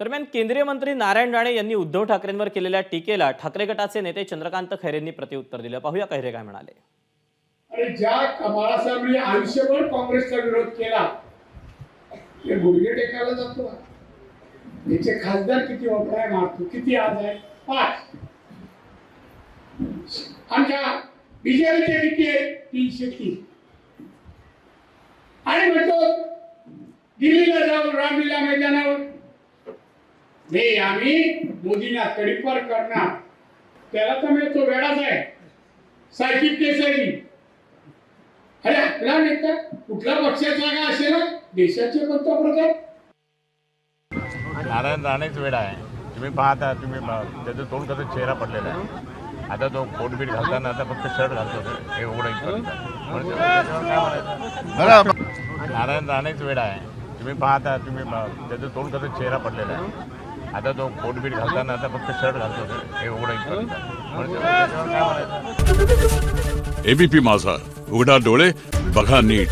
दरम्यान केंद्रीय मंत्री नारायण राणे यांनी उद्धव ठाकरेंवर केलेल्या टीकेला ठाकरे गटाचे नेते चंद्रकांत खैरेंनी प्रतिउत्तर दिलं. पाहूया खैरे काय म्हणाले. आणि ज्या बाळासाहेबांनी आयुष्यभर काँग्रेसचा विरोध केला ते गुडघे टेकायला जातो. का? याचे खासदार किती वापराय मारतो. किती आज आहे? पाच. आमच्या बीजेपीचे किती आहे तीनशे तीन. आणि म्हणतो दिल्लीला जाऊन रामलीला मैदानावर नाही आम्ही मोदींना तडीपार करणार. त्याला तर मी तो वेळाच आहे साहित्य केसरी अरे आपला नेता कुठल्या पक्षाचा का असेल ना? देशाचे पंतप्रधान. नारायण राणेच वेळ आहे. तुम्ही पाहता तुम्ही त्याचं तोंड कसं चेहरा पडलेला आहे. आता तो कोट बीट घालताना आता फक्त शर्ट घालतो. हे उघडं? नारायण राणेच वेळ आहे. तुम्ही पाहता तुम्ही त्याचं तोंड कसं चेहरा पडलेला आहे. आता तो कोटबीट घालताना आता फक्त शर्ट घालतो. हे उघडं एबीपी माझा. उघडा डोळे बघा नीट.